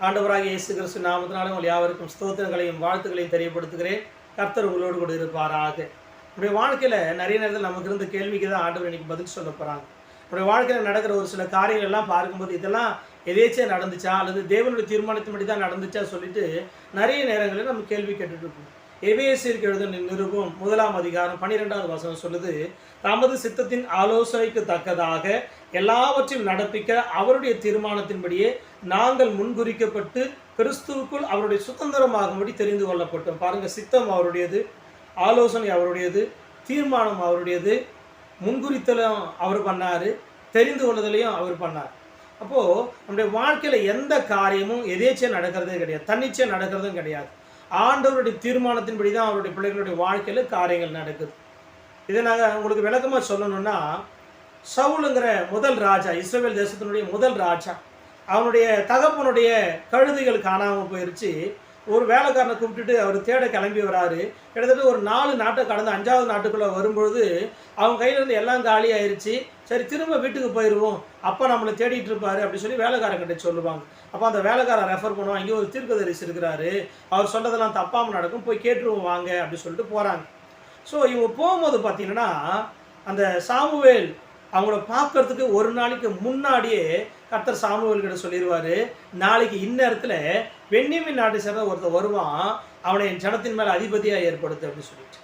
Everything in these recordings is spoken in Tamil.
ஆண்டவராக இயேசு கிறிஸ்து நாமத்தினாலும் உங்கள் யாவருக்கும் ஸ்தோத்திரங்களையும் வாழ்த்துக்களையும் தெரியப்படுத்துகிறேன். கர்த்தர் உங்களோடு கூட இருப்பாராக. நம்முடைய வாழ்க்கையில் நிறைய நேரத்தில் நமக்கு இருந்த கேள்விக்கு தான் ஆண்டவர் இன்றைக்கி பதில் சொல்ல போகிறாங்க நம்முடைய வாழ்க்கையில் நடக்கிற ஒரு சில காரியங்கள் எல்லாம் பார்க்கும்போது இதெல்லாம் எதேச்சியாக நடந்துச்சா? அல்லது தேவனுடைய தீர்மானத்தின்படி தான் நடந்துச்சா சொல்லிட்டு நிறைய நேரங்களில் நம்ம கேள்வி கேட்டுட்டு இருக்கோம் எவேசிற்கு எழுதின நிருபம் முதலாம் அதிகாரம் பன்னிரெண்டாவது வசனம் சொல்லுது தமது சித்தத்தின் ஆலோசனைக்கு தக்கதாக எல்லாவற்றையும் நடப்பிக்க அவருடைய தீர்மானத்தின்படியே நாங்கள் முன்குறிக்கப்பட்டு கிறிஸ்துவுக்குள் அவருடைய சுதந்திரமாகும்படி தெரிந்து கொள்ளப்பட்டோம். பாருங்க சித்தம் அவருடையது ஆலோசனை அவருடையது தீர்மானம் அவருடையது முன்குறித்தலும் அவர் பண்ணார் தெரிந்து கொள்ளுதலையும் அவர் பண்ணார். அப்போது நம்முடைய வாழ்க்கையில் எந்த காரியமும் எதேச்சே நடக்கிறதே கிடையாது தன்னிச்சையாக நடக்கிறதும் கிடையாது. ஆண்டவருடைய தீர்மானத்தின்படி தான் அவருடைய பிள்ளைகளுடைய வாழ்க்கையில் காரியங்கள் நடக்குது. இதை நாங்கள் உங்களுக்கு விளக்கமாக சொல்லணும்னா சவுலுங்கிற முதல் ராஜா இஸ்ரேல் தேசத்தினுடைய முதல் ராஜா அவனுடைய தகப்பனுடைய கழுதைகள் காணாமல் போயிருச்சு. ஒரு வேலைக்காரனை கூப்பிட்டுட்டு அவர் தேட கிளம்பி வராரு. கிட்டத்தட்ட ஒரு நாலு நாட்டை கடந்து அஞ்சாவது நாட்டுக்குள்ளே வரும்பொழுது அவங்க கையிலேருந்து எல்லாம் காலி ஆயிடுச்சு சரி திரும்ப வீட்டுக்கு போயிடுவோம் அப்போ நம்மளை தேடிட்டு இருப்பாரு அப்படின்னு சொல்லி வேலைக்காரங்கிட்ட சொல்லுவாங்க. அப்போ அந்த வேலைக்காரன் ரெஃபர் பண்ணுவோம் இங்கே ஒரு தீர்க்கதரிசி இருக்கிறாரு. அவர் சொன்னதெல்லாம் தப்பாமல் நடக்கும். போய் கேட்டுருவோம் வாங்க அப்படின்னு சொல்லிட்டு போகிறாங்க ஸோ இவங்க போகும்போது பார்த்தீங்கன்னா அந்த சாமுவேல் அவங்கள பார்க்கறதுக்கு ஒரு நாளைக்கு முன்னாடியே கர்த்தர் சாமுவேல் கிட்ட சொல்லிடுவார் நாளைக்கு இந்நேரத்தில் வெண்ணிமின் நாட்டை சேர்ந்த ஒருத்தர் வருவான் அவனை என் ஜனத்தின் மேலே அதிபதியாக ஏற்படுத்து அப்படின்னு சொல்லிட்டு.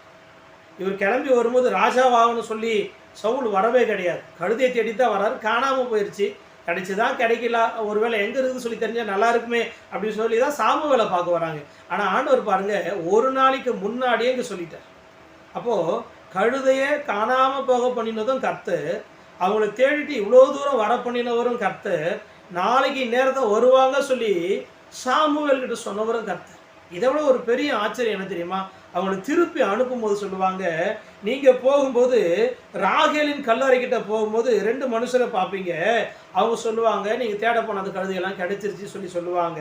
இவர் கிளம்பி வரும்போது ராஜாவாகனு சொல்லி சவுல் வரவே கிடையாது. கழுதையை தேடி தான் வராரு. காணாமல் போயிடுச்சு கிடைச்சுதான் கிடைக்கல. ஒருவேளை எங்கே இருக்குன்னு சொல்லி தெரிஞ்சால் நல்லா இருக்குமே அப்படின்னு சொல்லி தான் சாமுவேலை பார்க்க வராங்க. ஆனால் ஆண்டவர் பாருங்க ஒரு நாளைக்கு முன்னாடியே இங்கே சொல்லிட்டார். அப்போது கழுதையை காணாமல் போக பண்ணினதும் கற்று அவங்கள தேடிட்டு இவ்வளோ தூரம் வர பண்ணினவரும் கற்று நாளைக்கு நேரத்தை வருவாங்க சொல்லி சாமுவேல் கிட்ட சொன்னவரும் கர்த்தர். இதை விட ஒரு பெரிய ஆச்சரியம் என்ன தெரியுமா? அவங்களை திருப்பி அனுப்பும்போது சொல்லுவாங்க நீங்கள் போகும்போது ராகேலின் கல்லறை கிட்ட போகும்போது ரெண்டு மனுஷரை பார்ப்பீங்க. அவங்க சொல்லுவாங்க நீங்கள் தேட போன அந்த கழுதையெல்லாம் கிடைச்சிருச்சு சொல்லி சொல்லுவாங்க.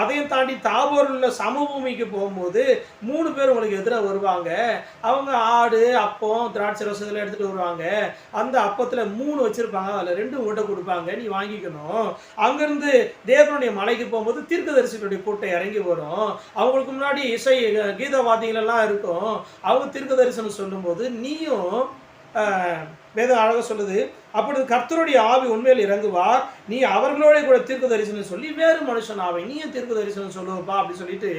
அதையும் தாண்டி தாபூரில் உள்ள சமபூமிக்கு போகும்போது மூணு பேர் உங்களுக்கு எதிராக வருவாங்க. அவங்க ஆடு அப்பம் திராட்சை ரசம் இதெல்லாம் எடுத்துகிட்டு வருவாங்க. அந்த அப்பத்தில் மூணு வச்சுருப்பாங்க. அதில் ரெண்டு உங்கள்கிட்ட கொடுப்பாங்க. நீ வாங்கிக்கணும். அங்கேருந்து தேவனுடைய மலைக்கு போகும்போது தீர்க்கதரிசிகளுடைய கூட்டம் இறங்கி வரும். அவங்களுக்கு முன்னாடி இசை கீத வாத்தியங்கள் எல்லாம் இருக்கும். அவங்க தீர்க்க தரிசனம் சொல்லும்போது நீயும் ஆஹ், வேதம் அழகாக சொல்லுது அப்பொழுது கர்த்தருடைய ஆவி உண்மையில் இறங்குவார். நீ அவர்களோட கூட தீர்க்க தரிசனம் சொல்லி வேறு மனுஷன் ஆவை. நீயும் தீர்க்க தரிசனம் சொல்லுவப்பா அப்படின்னு சொல்லிட்டு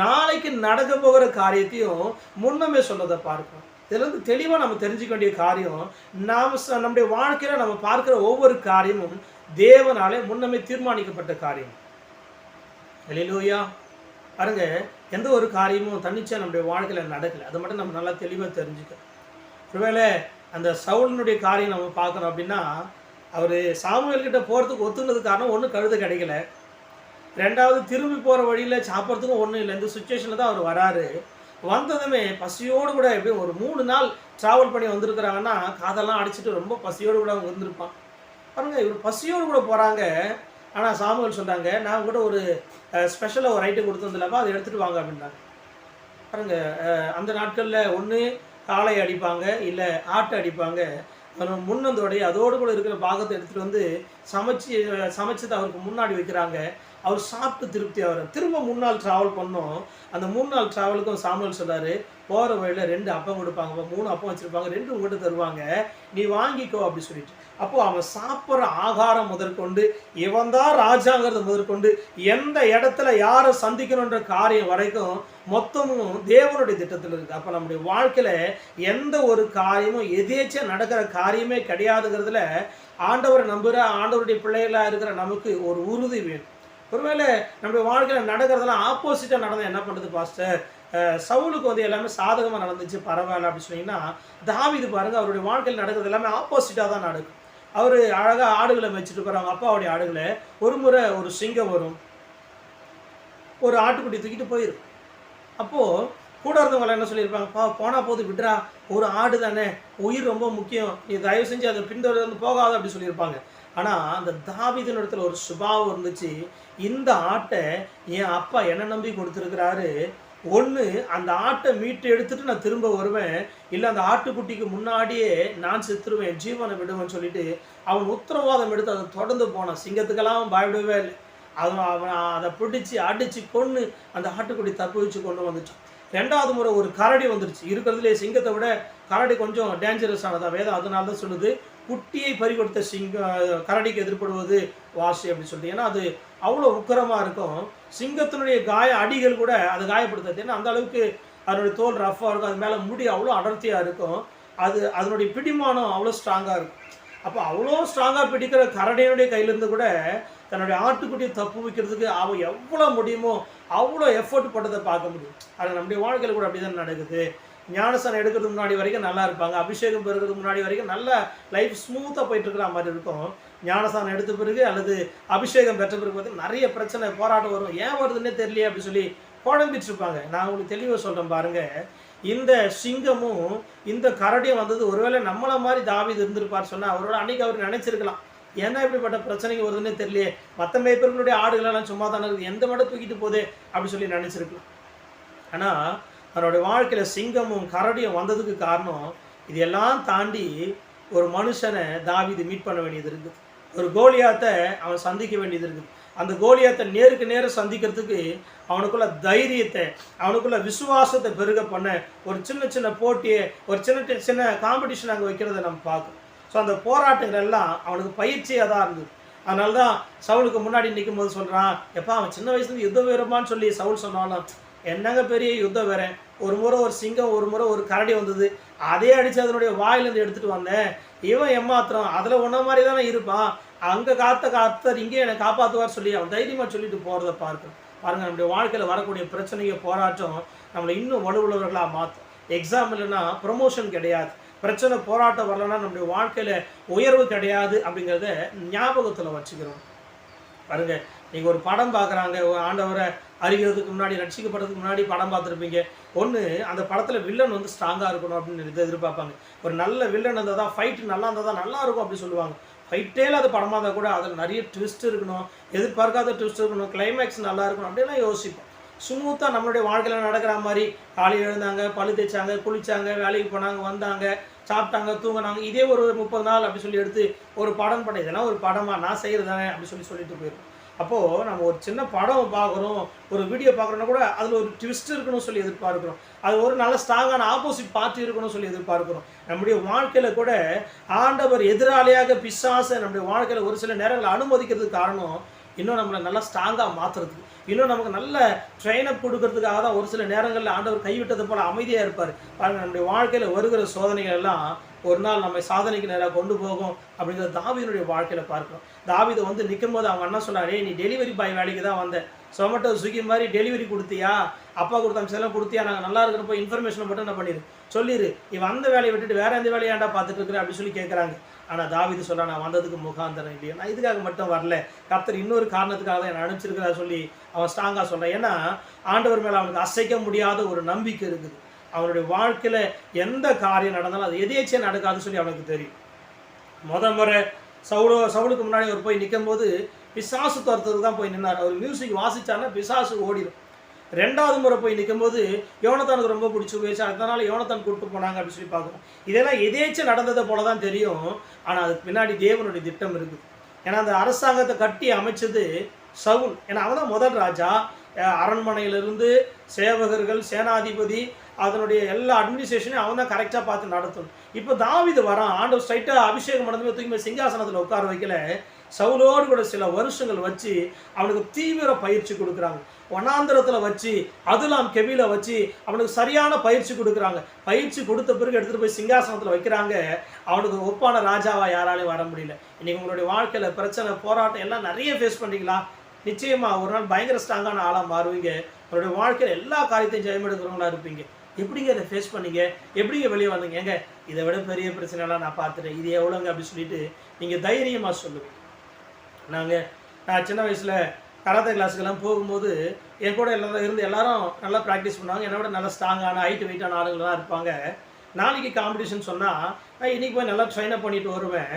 நாளைக்கு நடக்க போகிற காரியத்தையும் முன்னமே சொல்லதை பார்ப்போம் வந்து தெளிவாக நம்ம தெரிஞ்சுக்க வேண்டிய காரியம் நாம் நம்முடைய வாழ்க்கையில் நம்ம பார்க்கிற ஒவ்வொரு காரியமும் தேவனாலே முன்னமே தீர்மானிக்கப்பட்ட காரியம். எலிலூயா பாருங்க எந்த ஒரு காரியமும் தன்னிச்சா நம்முடைய வாழ்க்கையில் நடக்கலை. அதை மட்டும் நம்ம நல்லா தெளிவாக தெரிஞ்சுக்கணும் ஒருவேளை அந்த சவுலனுடைய காரியம் நம்ம பார்க்குறோம் அப்படின்னா அவர் சாமுவேல்கிட்ட போகிறதுக்கு ஒத்துனது காரணம் ஒன்றும் கழுத கிடைக்கல. ரெண்டாவது திரும்பி போகிற வழியில் சாப்பிட்றதுக்கும் ஒன்றும் இல்லை. இந்த சுச்சுவேஷனில் தான் அவர் வராரு. வந்ததுமே பசியோடு கூட எப்படியும் ஒரு மூணு நாள் ட்ராவல் பண்ணி வந்திருக்கிறாங்கன்னா காதெல்லாம் அடிச்சுட்டு ரொம்ப பசியோடு கூட அவங்க வந்திருப்பான். பாருங்கள் இவர் பசியோடு கூட போகிறாங்க ஆனால் சாமுவல் சொல்கிறாங்க நான் கூட ஒரு ஸ்பெஷலாக ஒரு ஐட்டம் கொடுத்துருந்தலப்பா அதை எடுத்துகிட்டு வாங்க அப்படின்னாங்க. பாருங்க அந்த நாட்களில் ஒன்று காளை அடிப்பாங்க இல்லை ஆட்டை அடிப்பாங்க. அப்புறம் முன்னந்தோடைய அதோடு கூட இருக்கிற பாகத்தை எடுத்துகிட்டு வந்து சமைச்சு சமைச்சது அவருக்கு முன்னாடி வைக்கிறாங்க. அவர் சாப்பிட்டு திருப்தி ஆகிறார் திரும்ப மூணு நாள் ட்ராவல் பண்ணோம். அந்த மூணு நாள் ட்ராவலுக்கும் சாமுவல் சொல்கிறாரு போகிற வழியில் ரெண்டு அப்பம் கொடுப்பாங்க மூணு அப்பம் வச்சுருப்பாங்க ரெண்டு உங்கள்கிட்ட தருவாங்க நீ வாங்கிக்கோ அப்படி சொல்லிட்டு. அப்போது அவன் சாப்பிட்ற ஆகாரம் முதற்கொண்டு இவன் தான் ராஜாங்கிறத முதற்கொண்டு எந்த இடத்துல யாரை சந்திக்கணுன்ற காரியம் வரைக்கும் மொத்தமும் தேவனுடைய திட்டத்தில் இருக்குது அப்போ நம்முடைய வாழ்க்கையில் எந்த ஒரு காரியமும் எதேச்சியாக நடக்கிற காரியமே கிடையாதுங்கிறதுல ஆண்டவரை நம்புகிற ஆண்டவருடைய பிள்ளைகளாக இருக்கிற நமக்கு ஒரு உறுதி வேணும். ஒருவேளை நம்முடைய வாழ்க்கையில் நடக்கிறதெல்லாம் ஆப்போசிட்டாக நடந்தால் என்ன பண்ணுறது பாஸ்டர் சவுலுக்கு வந்து எல்லாமே சாதகமாக நடந்துச்சு பரவாயில்ல அப்படின்னு சொன்னீங்கன்னா தாவீது பாருங்கள் அவருடைய வாழ்க்கையில் நடக்கிறது எல்லாமே ஆப்போசிட்டாக தான் நடக்கும். அவர் அழகாக ஆடுகளை வச்சுட்டு போகிறாங்க அவங்க அப்பாவுடைய ஆடுகளை. ஒரு முறை ஒரு சிங்கம் வரும். ஒரு ஆட்டுக்குட்டி தூக்கிட்டு போயிடும் அப்போது கூட இருந்தவங்களை என்ன சொல்லியிருப்பாங்க பா போனால் போது விட்றா ஒரு ஆடு தானே உயிர் ரொம்ப முக்கியம் நீ தயவு செஞ்சு அதை பின்தொடர்ந்து போகாது அப்படி சொல்லியிருப்பாங்க. ஆனால் அந்த தாவீதின் இடத்துல ஒரு சுபாவம் இருந்துச்சு. இந்த ஆட்டை என் அப்பா என்ன நம்பி கொடுத்துருக்கிறாரு? ஒன்று அந்த ஆட்டை மீட்டு எடுத்துட்டு நான் திரும்ப வருவேன். இல்லை அந்த ஆட்டுக்குட்டிக்கு முன்னாடியே நான் செத்துருவேன் என் ஜீவனை விடுவேன்னு சொல்லிட்டு அவன் உத்தரவாதம் எடுத்து அதை தொடர்ந்து போனான். சிங்கத்துக்கெல்லாம் அவன் பயப்படவே இல்லை. அவன் அவன் அதை பிடிச்சி அடித்து கொன்று அந்த ஆட்டுக்குட்டி தப்பு வச்சு கொண்டு வந்துட்டான். ரெண்டாவது முறை ஒரு கரடி வந்துருச்சு. இருக்கிறதுலே சிங்கத்தை விட கரடி கொஞ்சம் டேஞ்சரஸ் ஆனதா வேதம் அதனால தான் சொல்லுது. குட்டியை பறிகொடுத்த சிங்க கரடிக்கு எதிர்ப்படுவது வாசி அப்படின்னு சொல்லிட்டு. ஏன்னா அது அவ்வளோ உக்கரமாக இருக்கும். சிங்கத்தினுடைய காய அடிகள் கூட அதை காயப்படுத்தாது. ஏன்னா அந்த அளவுக்கு அதனுடைய தோல் ரஃப்பாக இருக்கும். அது மேலே முடி அவ்வளோ அடர்த்தியாக இருக்கும். அது அதனுடைய பிடிமானம் அவ்வளோ ஸ்ட்ராங்காக இருக்கும். அப்போ அவ்வளோ ஸ்ட்ராங்காக பிடிக்கிற கரடியினுடைய கையிலேருந்து கூட தன்னுடைய ஆட்டுக்குட்டியை தப்பு வைக்கிறதுக்கு அவன் எவ்வளோ முடியுமோ அவ்வளோ எஃபோர்ட் போட்டதை பார்க்க முடியும். அது நம்முடைய வாழ்க்கையில் கூட அப்படி தான் நடக்குது. ஞானசனம் எடுக்கிறதுக்கு முன்னாடி வரைக்கும் நல்லா இருப்பாங்க. அபிஷேகம் பெறுகிறதுக்கு முன்னாடி வரைக்கும் நல்ல லைஃப் ஸ்மூத்தாக போயிட்டு இருக்கிற மாதிரி இருக்கும். ஞானசானம் எடுத்த பிறகு அல்லது அபிஷேகம் பெற்ற பிறகு பார்த்தீங்கன்னா நிறைய பிரச்சனை போராட்டம் வரும். ஏன் வருதுன்னே தெரியலையே அப்படின்னு சொல்லி குழம்பிட்டு இருப்பாங்க. நான் உங்களுக்கு தெளிவாக சொல்கிறேன் பாருங்க. இந்த சிங்கமும் இந்த கரடியும் வந்தது ஒருவேளை நம்மளை மாதிரி தாவீது இருந்திருப்பார் சொன்னால் அவரோட அன்னைக்கு அவர் நினைச்சிருக்கலாம். என்ன இப்படிப்பட்ட பிரச்சனைக்கு வருதுன்னே தெரியலையே. மற்ற மேய்ப்பர்களுடைய ஆடுகளெல்லாம் சும்மா தானே இருக்குது. எந்த மட்டும் தூக்கிட்டு போதே அப்படின்னு சொல்லி நினைச்சிருக்கலாம். ஆனால் தன்னுடைய வாழ்க்கையில் சிங்கமும் கரடியும் வந்ததுக்கு காரணம் இதெல்லாம் தாண்டி ஒரு மனுஷனை தாவீது மீட் பண்ண வேண்டியது இருக்குது. ஒரு கோலியாத்தை அவன் சந்திக்க வேண்டியது இருக்குது. அந்த கோலியாத்தை நேருக்கு நேரம் சந்திக்கிறதுக்கு அவனுக்குள்ள தைரியத்தை அவனுக்குள்ள விசுவாசத்தை பெருக பண்ண ஒரு சின்ன சின்ன போட்டியை ஒரு சின்ன சின்ன காம்படிஷன் அங்கே வைக்கிறத நம்ம பார்க்கணும். ஸோ அந்த போராட்டங்கள் எல்லாம் அவனுக்கு பயிற்சியாக தான் இருந்தது. அதனால தான் சவுலுக்கு முன்னாடி நிற்கும் போது சொல்கிறான் எப்பா அவன் சின்ன வயசுலேருந்து யுத்த வீரமான்னு சொல்லி சவுல் சொன்னாலும் என்னங்க பெரிய யுத்தம் வேற? ஒரு முறை ஒரு சிங்கம் ஒரு முறை ஒரு கரடி வந்தது. அதே அடித்து அதனுடைய வாயிலேருந்து எடுத்துகிட்டு வந்தேன். இவன் ஏமாத்திரம் அதில் ஒன்றை மாதிரி தானே இருப்பான். அங்கே காத்த காத்தர் இங்கே என்னை காப்பாற்றுவார் சொல்லி அவன் தைரியமாக சொல்லிட்டு போகிறத பார்க்கணும் பாருங்கள் நம்முடைய வாழ்க்கையில் வரக்கூடிய பிரச்சனைங்க போராட்டம் நம்மளை இன்னும் வலுவுள்ளவர்களாக மாற்றும் எக்ஸாம் இல்லைன்னா ப்ரொமோஷன் கிடையாது. பிரச்சனை போராட்டம் வரலன்னா நம்முடைய வாழ்க்கையில் உயர்வு கிடையாது அப்படிங்கிறத ஞாபகத்தில் வச்சுக்கிறோம். பாருங்க நீங்கள் ஒரு படம் பார்க்குறாங்க ஆண்டவரை அறிகிறதுக்கு முன்னாடி ரட்சிக்கப்படுறதுக்கு முன்னாடி படம் பார்த்துருப்பீங்க. ஒன்று அந்த படத்தில் வில்லன் வந்து ஸ்ட்ராங்காக இருக்கணும் அப்படின்னு எதிர்பார்ப்பாங்க. ஒரு நல்ல வில்லன் இருந்தால் தான் ஃபைட்டு நல்லா இருந்தால் தான் நல்லா இருக்கும் அப்படின்னு சொல்லுவாங்க. ஃபைட்டே இல்லாத படமாக இருந்தால் கூட அதில் நிறைய ட்விஸ்ட் இருக்கணும் எதிர்பார்க்காத ட்விஸ்ட் இருக்கணும் கிளைமேக்ஸ் நல்லா இருக்கணும் அப்படிலாம் யோசிப்போம். ஸ்மூத்தாக நம்மளுடைய வாழ்க்கையில் நடக்கிற மாதிரி காலையில் எழுந்தாங்க பழு தேய்ச்சாங்க குளித்தாங்க வேலைக்கு போனாங்க வந்தாங்க சாப்பிட்டாங்க தூங்கினாங்க இதே ஒரு முப்பது நாள் அப்படி சொல்லி எடுத்து ஒரு படம் பண்ண இதெல்லாம் ஒரு படமாக நான் செய்கிறது தானே அப்படி சொல்லி சொல்லிட்டு போயிருக்கோம் அப்போது நம்ம ஒரு சின்ன படம் பார்க்குறோம் ஒரு வீடியோ பார்க்குறோன்னா கூட அதில் ஒரு ட்விஸ்ட் இருக்கணும்னு சொல்லி எதிர்பார்க்குறோம். அது ஒரு நல்ல ஸ்ட்ராங்கான ஆப்போசிட் பார்ட்டி இருக்கணும்னு சொல்லி எதிர்பார்க்குறோம். நம்முடைய வாழ்க்கையில் கூட ஆண்டவர் எதிராளியாக பிசாசை நம்முடைய வாழ்க்கையில் ஒரு சில நேரங்களை அனுமதிக்கிறதுக்கு காரணம் இன்னும் நம்மளை நல்லா ஸ்ட்ராங்காக மாற்றுறதுக்கு இன்னும் நமக்கு நல்ல ட்ரெயினப் கொடுக்கறதுக்காக தான் ஒரு சில நேரங்களில் ஆண்டவர் கைவிட்டது போல் அமைதியாக இருப்பார். பாருங்க நம்முடைய வாழ்க்கையில் வருகிற சோதனைகள் எல்லாம் ஒரு நாள் நம்மை சாதனைக்கு நேராக கொண்டு போகும் அப்படிங்கிறத தாவீதுடைய வாழ்க்கையில் பார்க்கிறோம். தாவீது வந்து நிற்கும் போது அவங்க அண்ணா சொன்னாரே நீ டெலிவரி பாய் வேலைக்கு தான் வந்த. சொமேட்டோ ஸ்விக்கி மாதிரி டெலிவரி கொடுத்தியா? அப்பா கொடுத்த அம்சம்லாம் கொடுத்தியா? நாங்கள் நல்லா இருக்கிறப்போ இன்ஃபர்மேஷனை மட்டும் என்ன பண்ணிடு சொல்லிடு இவன் அந்த வேலையை விட்டுட்டு வேற எந்த வேலையாண்டா பார்த்துட்டு இருக்கிற? அப்படின்னு சொல்லி கேட்குறாங்க ஆனால் தாவீது சொல்றா நான் வந்ததுக்கு முகாந்தரம் இல்லையா. நான் இதுக்காக மட்டும் வரல. கர்த்தர் இன்னொரு காரணத்துக்காக தான் என்னை அனுப்பிச்சிருக்கிறா சொல்லி அவன் ஸ்ட்ராங்காக சொல்கிறான் ஏன்னா ஆண்டவர் மேலே அவனுக்கு அசைக்க முடியாத ஒரு நம்பிக்கை இருக்குது. அவருடைய வாழ்க்கையில் எந்த காரியம் நடந்தாலும் அது எதேச்சியாக நடக்காதுன்னு சொல்லி அவனுக்கு தெரியும். முத முறை சவுளு சவுளுக்கு முன்னாடி அவர் போய் நிற்கும் போது பிசாசு துரத்துறதுக்கு தான் போய் நின்னார். அவர் மியூசிக் வாசிச்சாருன்னா பிசாசு ஓடிடும் ரெண்டாவது முறை போய் நிற்கும்போது யோனத்தானுக்கு ரொம்ப பிடிச்சி போயிடுச்சு அதனால யோனத்தான் கூப்பிட்டு போனாங்க அப்படின்னு சொல்லி பார்க்குறோம் இதெல்லாம் எதேச்சும் நடந்ததை போல தான் தெரியும். ஆனால் அதுக்கு பின்னாடி தேவனுடைய திட்டம் இருக்குது. ஏன்னா அந்த அரசாங்கத்தை கட்டி அமைச்சது சவுல். ஏன்னா அவன் தான் முதல் ராஜா. அரண்மனையிலிருந்து சேவகர்கள் சேனாதிபதி அதனுடைய எல்லா அட்மினிஸ்ட்ரேஷனையும் அவன் தான் கரெக்டாக பார்த்து நடத்தணும். இப்போ தாவிது வரான் ஆண்டவர் ஸ்ட்ரைட்டாக அபிஷேகம் நடந்து தூக்கி போய் சிங்காசனத்தில் உட்கார வைக்கல. சவுலோடு கூட சில வருஷங்கள் வச்சு அவனுக்கு தீவிர பயிற்சி கொடுக்குறாங்க. வனாந்திரத்தில் வச்சு அதுலாம் கெவியில் வச்சு அவனுக்கு சரியான பயிற்சி கொடுக்குறாங்க. பயிற்சி கொடுத்த பிறகு எடுத்துகிட்டு போய் சிங்காசனத்தில் வைக்கிறாங்க. அவனுக்கு ஒப்பான ராஜாவாக யாராலையும் வர முடியல. இன்றைக்கி உங்களுடைய வாழ்க்கையில் பிரச்சனை போராட்டம் எல்லாம் நிறைய ஃபேஸ் பண்ணிக்கலாம் நிச்சயமாக ஒரு நாள் பயங்கர ஸ்ட்ராங்கான ஆளாக மாறுவீங்க. உங்களுடைய வாழ்க்கையில் எல்லா காரியத்தையும் ஜெயமெடுக்கிறவங்களா இருப்பீங்க. எப்படிங்க அதை ஃபேஸ் பண்ணீங்க? எப்படிங்க வெளியே வந்தீங்க? எங்க இதை விட பெரிய பிரச்சனைலாம் நான் பார்த்துட்டேன். இது எவ்வளோங்க அப்படின்னு சொல்லிட்டு நீங்கள் தைரியமாக சொல்லுவீங்க நாங்கள் நான் சின்ன வயசில் கராத்தே கிளாஸுக்கெல்லாம் போகும்போது என் கூட எல்லாரும் இருந்து எல்லாரும் நல்லா ப்ராக்டிஸ் பண்ணுவாங்க. என்னை விட நல்லா ஸ்ட்ராங்கான ஹைட் வெயிட்டான ஆளுங்களாம் இருப்பாங்க. நாளைக்கு காம்படிஷன் சொன்னால் நான் இன்றைக்கி போய் நல்லா ட்ரைன் அப் பண்ணிட்டு வருவேன்.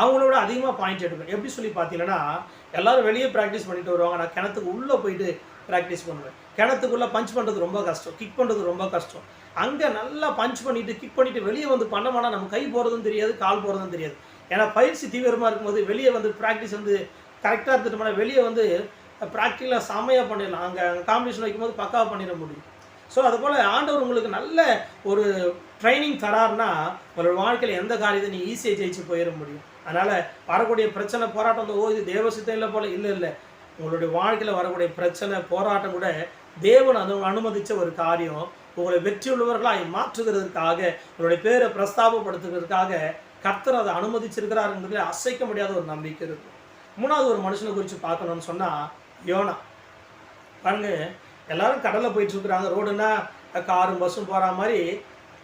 அவங்களோட அதிகமாக பாயிண்ட் எடுப்பேன் எப்படி சொல்லி பார்த்தீங்கன்னா எல்லோரும் வெளியே ப்ராக்டிஸ் பண்ணிட்டு வருவாங்க. நான் கிணத்துக்கு உள்ளே போயிட்டு ப்ராக்டிஸ் பண்ணுவேன். கிணத்துக்குள்ளே பஞ்ச் பண்ணுறது ரொம்ப கஷ்டம். கிக் பண்ணுறது ரொம்ப கஷ்டம். அங்கே நல்லா பஞ்ச் பண்ணிவிட்டு கிக் பண்ணிவிட்டு வெளியே வந்து பண்ணமானா நம்ம கை போகிறதும் தெரியாது கால் போகிறதும் தெரியாது. ஏன்னா பயிற்சி தீவிரமாக இருக்கும்போது வெளியே வந்து ப்ராக்டிஸ் வந்து கரெக்டாக இருந்துட்டோம்னா வெளியே வந்து ப்ராக்டிக்கலாக செம்மையாக பண்ணிடலாம். அங்கே காம்படிஷன் வைக்கும்போது பக்காவாக பண்ணிட முடியும். ஸோ அதுபோல் ஆண்டவர் உங்களுக்கு நல்ல ஒரு ட்ரைனிங் தராருன்னா உங்களோட வாழ்க்கையில் எந்த காரியத்தை நீ ஈஸியாக ஜெயிச்சு போயிட முடியும். அதனால் வரக்கூடிய பிரச்சனை போராட்டம் வந்து ஓ இது தேவ இல்லை போல் இல்லை இல்லை. உங்களுடைய வாழ்க்கையில் வரக்கூடிய பிரச்சனை போராட்டம் கூட தேவன் அனு அனுமதித்த ஒரு காரியம். உங்களை வெற்றி மாற்றுகிறதுக்காக உங்களுடைய பேரை பிரஸ்தாபப்படுத்துகிறதுக்காக கர்த்தர் அதை அனுமதிச்சிருக்கிறாருங்கிறது அசைக்க முடியாத ஒரு நம்பிக்கை இருக்குது மூணாவது ஒரு மனுஷனை குறித்து பார்க்கணும்னு சொன்னால் யோனா. பாருங்க எல்லாரும் கடலில் போயிட்டுருக்குறாங்க. ரோடுன்னா காரும் பஸ்ஸும் போகிற மாதிரி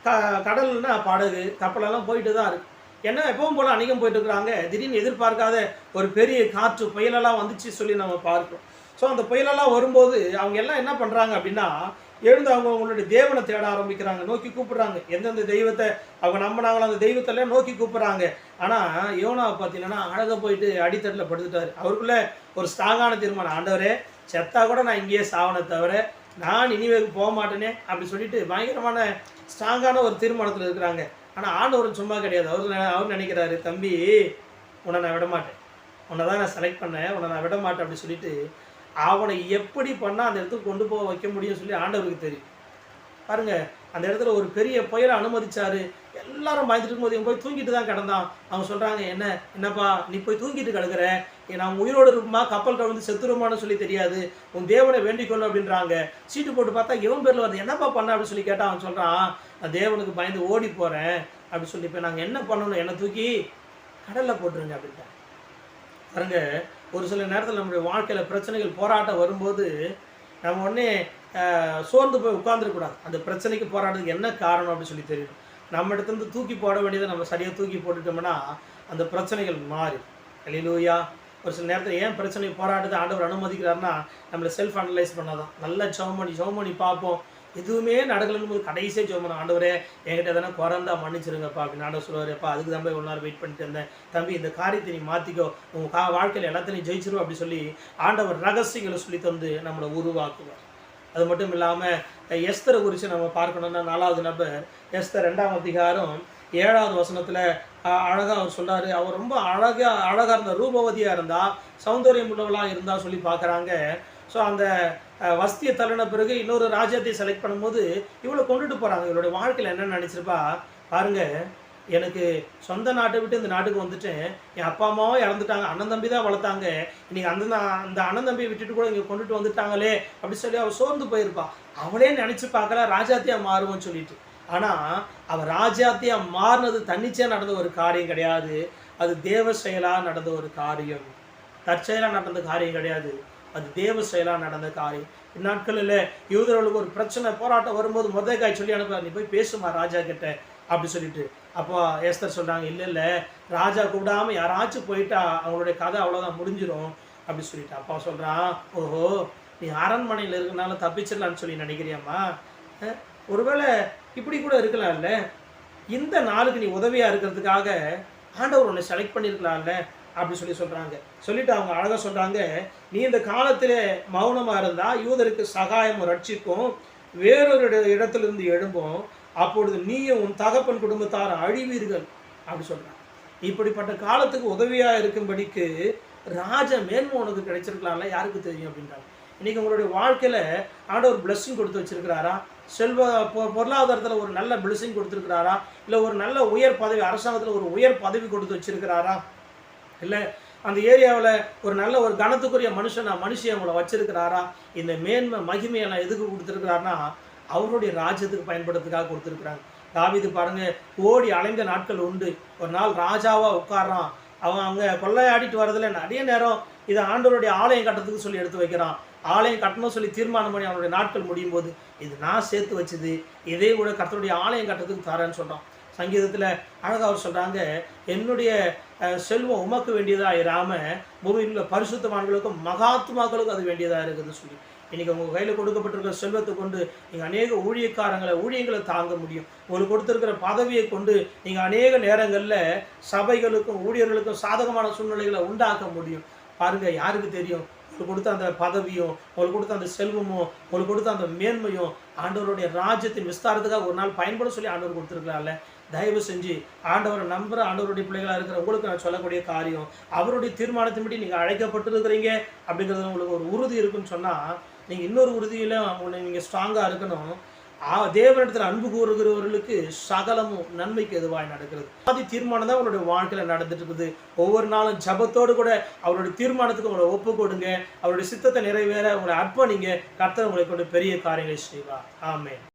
க கடல்னா படகு கப்பலெல்லாம் போயிட்டு தான் இருக்குது என்ன எப்பவும் போல் அணிகம் போயிட்டு இருக்கிறாங்க. திடீர்னு எதிர்பார்க்காத ஒரு பெரிய காற்று புயலெல்லாம் வந்துச்சு சொல்லி நம்ம பார்க்கிறோம். ஸோ அந்த புயலெல்லாம் வரும்போது அவங்க எல்லாம் என்ன பண்ணுறாங்க அப்படின்னா எழுந்து அவங்க அவங்களுடைய தேவனை தேட ஆரம்பிக்கிறாங்க. நோக்கி கூப்பிட்றாங்க. எந்தெந்த தெய்வத்தை அவங்க நம்பினாங்களோ அந்த தெய்வத்தெல்லாம் நோக்கி கூப்பிட்றாங்க. ஆனால் யோனாவை பார்த்தீங்கன்னா அழகாக போயிட்டு அடித்தட்டில் படுத்துட்டாரு. அவருக்குள்ளே ஒரு ஸ்ட்ராங்கான தீர்மானம். ஆண்டவரே செத்தா கூட நான் இங்கேயே சாவனை தவிர நான் இனிவே போக மாட்டேனே அப்படி சொல்லிட்டு பயங்கரமான ஸ்ட்ராங்கான ஒரு தீர்மானத்தில் இருக்கிறாங்க. ஆனால் ஆண்டவர் சும்மா கிடையாது. அவர் அவர் நினைக்கிறாரு தம்பி உன்னை நான் விட மாட்டேன். உன்னை தான் நான் செலக்ட் பண்ணேன். உன்னை நான் விட மாட்டேன் சொல்லிட்டு அவனை எப்படி பண்ணால் அந்த இடத்துக்கு கொண்டு போக வைக்க முடியும்னு சொல்லி ஆண்டவருக்கு தெரியும். பாருங்கள் அந்த இடத்துல ஒரு பெரிய புயலை அனுமதிச்சார். எல்லாரும் பயந்துட்டு இருக்கும்போது இவன் போய் தூங்கிட்டு தான் கிடந்தான். அவங்க சொல்கிறாங்க என்ன என்னப்பா நீ போய் தூங்கிட்டு கிடக்குற? நான் உயிரோடு இருக்குமா? கப்பல் கவிழ்ந்து செத்துருமான்னு சொல்லி தெரியாது. உன் தேவனை வேண்டிக்கொள்ளும் அப்படின்றாங்க. சீட்டு போட்டு பார்த்தா இவன் பேரில் வருது என்னப்பா பண்ண? அப்படின்னு சொல்லி கேட்டா அவன் சொல்கிறான் நான் தேவனுக்கு பயந்து ஓடி போகிறேன் அப்படின்னு சொல்லி இப்போ நாங்கள் என்ன பண்ணணும்? என்னை தூக்கி கடலில் போட்டுருங்க அப்படின்ட்டாங்க. பாருங்க ஒரு சில நேரத்தில் நம்முடைய வாழ்க்கையில் பிரச்சனைகள் போராட்டம் வரும்போது நம்ம உடனே சோர்ந்து போய் உட்காந்துருக்கூடாது அந்த பிரச்சனைக்கு போராடுறதுக்கு என்ன காரணம் அப்படின்னு சொல்லி தெரியும். நம்ம இடத்துலேருந்து தூக்கி போட வேண்டியதை நம்ம சரியாக தூக்கி போட்டுட்டோம்னா அந்த பிரச்சனைகள் மாறி அலிலூயா ஒரு சில நேரத்தில் ஏன் பிரச்சனை போராடுறது ஆண்டவர் அனுமதிக்கிறாருன்னா நம்மளை செல்ஃப் அனலைஸ் பண்ணாதான். நல்லா ஜெபம் பண்ணி பண்ணி பார்ப்போம். எதுவுமே நடக்கலன்னு போது கடைசியாக ஜெபம் பண்ண ஆண்டவரே என்கிட்ட எதனா குறந்தா மன்னிச்சிருங்கப்பா அப்படின்னு ஆண்டவர் சொல்லுவாருப்பா. அதுக்கு தான் போய் ஒரு வெயிட் பண்ணிட்டு இருந்தேன். தம்பி இந்த காரியத்தை நீ மாற்றிக்கோ உங்கள் கா வாழ்க்கையில் எல்லாத்தையும் ஜெயிச்சிருவோம் அப்படி சொல்லி ஆண்டவர் ரகசியங்களை சொல்லி தந்து நம்மளை உருவாக்குவார். அது மட்டும் இல்லாமல் எஸ்தரை குறித்து நம்ம பார்க்கணும்னா நாலாவது நபர் எஸ்தர் ரெண்டாம் அதிகாரம் ஏழாவது வசனத்தில் அழகாக அவர் சொல்றாரு. அவர் ரொம்ப அழகாக அழகாக இருந்த ரூபவதியாக இருந்தால் சௌந்தரியம் உள்ளவளாக இருந்தால் சொல்லி பார்க்குறாங்க. ஸோ அந்த வசதியை வஸ்தியை தள்ளின பிறகு இன்னொரு ராஜ்யத்தை செலக்ட் பண்ணும்போது இவ்வளோ கொண்டுட்டு போகிறாங்க இவளுடைய வாழ்க்கையில் என்ன நினச்சிருப்பா? பாருங்கள் எனக்கு சொந்த நாட்டை விட்டு இந்த நாட்டுக்கு வந்துட்டேன். என் அப்பா அம்மாவும் இறந்துட்டாங்க. அண்ணன் தம்பி தான் வளர்த்தாங்க. இன்னைக்கு அந்த அந்த அண்ணன் தம்பியை விட்டுட்டு கூட இங்கே கொண்டுட்டு வந்துட்டாங்களே அப்படி சொல்லி அவள் சோர்ந்து போயிருப்பாள் அவளே நினச்சி பார்க்கல ராஜாத்தியாக மாறுவோம்னு சொல்லிட்டு. ஆனால் அவள் ராஜாத்தியாக மாறினது தன்னிச்சையாக நடந்த ஒரு காரியம் கிடையாது. அது தேவ செயலாக நடந்த ஒரு காரியம். தற்செயலாக நடந்த காரியம் கிடையாது. அது தேவ செயலாக நடந்த காரியம். இந்நாட்களில் யூதர்களுக்கு ஒரு பிரச்சனை போராட்டம் வரும்போது முதக்காய் சொல்லி அனுப்ப நீ போய் பேசுமா ராஜா கிட்ட? அப்படி சொல்லிட்டு. அப்போ ஏஸ்தர் சொல்கிறாங்க இல்லை இல்லை ராஜா கூடாமல் யாராச்சும் போயிட்டா அவங்களுடைய கதை அவ்வளோதான் முடிஞ்சிடும் அப்படி சொல்லிட்டு. அப்பா சொல்கிறான் ஓஹோ நீ அரண்மனையில் இருக்கனால தப்பிச்சிடலான்னு சொல்லி நினைக்கிறியாம்மா? ஒருவேளை இப்படி கூட இருக்கலாம்ல? இந்த நாளுக்கு நீ உதவியாக இருக்கிறதுக்காக ஆண்டவர் உன்னை செலக்ட் பண்ணியிருக்கலாம்ல? அப்படி சொல்லி சொல்கிறாங்க சொல்லிட்டு அவங்க அழகாக சொல்கிறாங்க நீ இந்த காலத்தில் மௌனமாக இருந்தால் யூதருக்கு சகாயம் ரட்சிக்கும் வேறொரு இடத்துலேருந்து இடத்திலிருந்து எழும்பும். அப்பொழுது நீயும் உன் தகப்பன் குடும்பத்தார் அழிவீர்கள். அப்படி சொல்கிறாங்க இப்படிப்பட்ட காலத்துக்கு உதவியாக இருக்கும்படிக்கு ராஜ மேன்மை உனக்கு கிடைச்சிருக்கலாம்ல யாருக்கு தெரியும் அப்படின்றாங்க. இன்னைக்கு உங்களுடைய வாழ்க்கையில் ஆண்டவர் பிளஸ்ஸிங் கொடுத்து வச்சிருக்கிறாரா? செல்வ பொருளாதாரத்தில் ஒரு நல்ல பிளஸ்ஸிங் கொடுத்துருக்கிறாரா? இல்லை ஒரு நல்ல உயர் பதவி அரசாங்கத்தில் ஒரு உயர் பதவி கொடுத்து வச்சிருக்கிறாரா? இல்லை அந்த ஏரியாவில் ஒரு நல்ல ஒரு கனத்துக்குரிய மனுஷனா மனுஷன் அவங்கள வச்சிருக்கிறாரா? இந்த மேன்மை மகிமையெல்லாம் எதுக்கு கொடுத்துருக்கிறாருன்னா அவருடைய ராஜ்யத்துக்கு பயன்படுறதுக்காக கொடுத்துருக்குறாங்க. தாவிது பாருங்க ஓடி அலைந்த நாட்கள் உண்டு. ஒரு நாள் ராஜாவாக உட்கார்றான். அவன் அங்கே கொள்ளையாடிட்டு வரதுல நிறைய நேரம் இதை ஆண்டவருடைய ஆலயம் கட்டத்துக்கு சொல்லி எடுத்து வைக்கிறான். ஆலயம் கட்டணும் சொல்லி தீர்மானம் பண்ணி அவனுடைய நாட்கள் முடியும் போது இது நான் சேர்த்து வச்சது இதே கூட கர்த்தருடைய ஆலயம் கட்டத்துக்கு தரேன்னு சொல்கிறான் சங்கீதத்தில் அழகாக அவர் சொல்கிறாங்க என்னுடைய செல்வம் உமக்கு வேண்டியதாக இராமல் பூமியில் உள்ள பரிசுத்தவான்களுக்கும் மகாத்மாக்களுக்கும் அது வேண்டியதாக இருக்குதுன்னு சொல்லி. இன்னைக்கு உங்கள் கையில் கொடுக்கப்பட்டிருக்கிற செல்வத்தை கொண்டு நீங்கள் அநேக ஊழியக்காரங்களை ஊழியங்களை தாங்க முடியும். உங்களுக்கு கொடுத்துருக்கிற பதவியை கொண்டு நீங்கள் அநேக நேரங்களில் சபைகளுக்கும் ஊழியர்களுக்கும் சாதகமான சூழ்நிலைகளை உண்டாக்க முடியும். பாருங்கள் யாருக்கு தெரியும்? உங்களுக்கு கொடுத்த அந்த பதவியும் உங்களுக்கு கொடுத்த அந்த செல்வமும் உங்களுக்கு கொடுத்த அந்த மேன்மையும் ஆண்டவருடைய ராஜ்யத்தின் விஸ்தாரத்துக்காக ஒரு நாள் பயன்பட சொல்லி ஆண்டவர் கொடுத்துருக்கலாம்ல தயவு செஞ்சு ஆண்டவரை நம்புற ஆண்டவருடைய பிள்ளைகளாக இருக்கிற உங்களுக்கு நான் சொல்லக்கூடிய காரியம் அவருடைய தீர்மானத்தின்படி நீங்கள் அழைக்கப்பட்டிருக்கிறீங்க அப்படிங்கிறது உங்களுக்கு ஒரு உறுதி இருக்குன்னு சொன்னால் நீங்கள் இன்னொரு உறுதியில் உன்னை நீங்கள் ஸ்ட்ராங்காக இருக்கணும். தேவனிடத்தில் அன்பு கூறுகிறவர்களுக்கு சகலமும் நன்மைக்கு எதுவாய் நடக்கிறது. பாதி தீர்மானம் தான் உங்களுடைய வாழ்க்கையில் நடந்துட்டு இருக்குது. ஒவ்வொரு நாளும் ஜபத்தோடு கூட அவருடைய தீர்மானத்துக்கு உங்களை ஒப்பு கொடுங்க. அவருடைய சித்தத்தை நிறைவேற உங்களை அர்ப்பணிங்க. கர்த்தர் உங்களை கொண்டு பெரிய காரியங்களை செய்வார். ஆமே